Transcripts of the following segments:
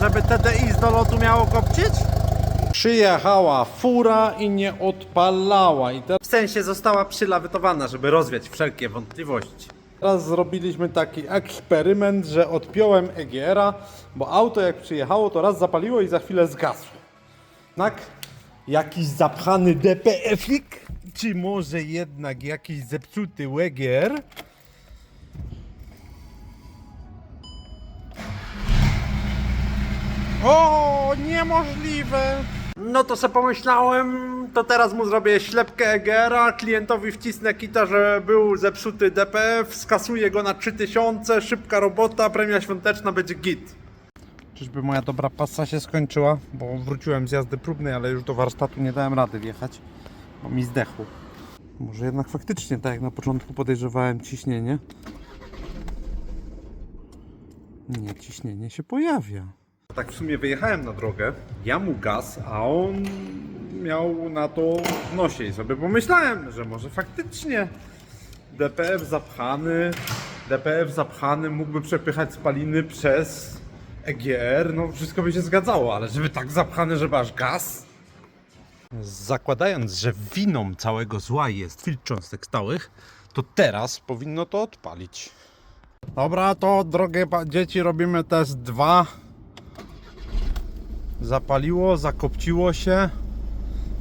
żeby TDI z dolotu miało kopcić? Przyjechała fura i nie odpalała. I teraz... W sensie została przylawetowana, żeby rozwiać wszelkie wątpliwości. Teraz zrobiliśmy taki eksperyment, że odpiąłem EGR-a, bo auto jak przyjechało, to raz zapaliło i za chwilę zgasło. Tak? Jakiś zapchany DPF-ik? Czy może jednak jakiś zepsuty EGR? O, niemożliwe! No to sobie pomyślałem, to teraz mu zrobię ślepkę EGR-a, klientowi wcisnę kita, że był zepsuty DPF, skasuję go na 3000, szybka robota, premia świąteczna, będzie git. Czyżby moja dobra pasa się skończyła? Bo wróciłem z jazdy próbnej, ale już do warsztatu nie dałem rady wjechać, bo mi zdechło. Może jednak faktycznie, tak jak na początku podejrzewałem, ciśnienie. Nie, ciśnienie się pojawia. Tak w sumie wyjechałem na drogę, ja mu gaz, a on miał na to w nosie i sobie pomyślałem, że może faktycznie DPF zapchany, DPF zapchany mógłby przepychać spaliny przez EGR, no wszystko by się zgadzało, ale żeby tak zapchany, żeby aż gaz? Zakładając, że winą całego zła jest filtr cząstek stałych, to teraz powinno to odpalić. Dobra, to drogie dzieci robimy test 2. Zapaliło, zakopciło się.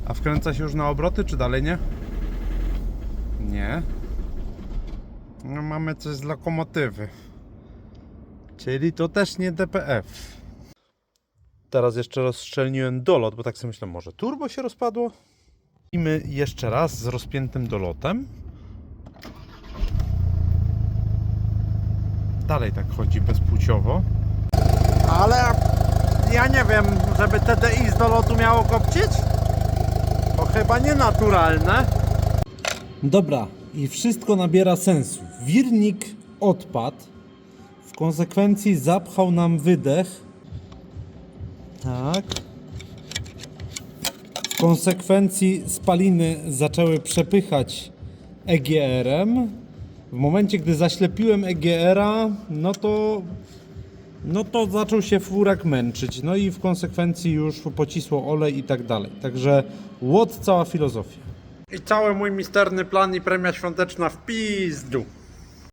A wkręca się już na obroty, czy dalej nie? Nie. No, mamy coś z lokomotywy. Czyli to też nie DPF. Teraz jeszcze rozszczelniłem dolot, bo tak sobie myślę, może turbo się rozpadło? I my jeszcze raz z rozpiętym dolotem. Dalej tak chodzi bezpłciowo. Ale ja nie wiem, żeby TDI z dolotu miało kopcić? To chyba nienaturalne. Dobra, i wszystko nabiera sensu. Wirnik odpadł, w konsekwencji zapchał nam wydech. Tak. W konsekwencji spaliny zaczęły przepychać EGR-em. W momencie, gdy zaślepiłem EGR-a, no to no to zaczął się furek męczyć. No i w konsekwencji już pocisło olej i tak dalej. Także łot cała filozofia. I cały mój misterny plan i premia świąteczna w pizdu.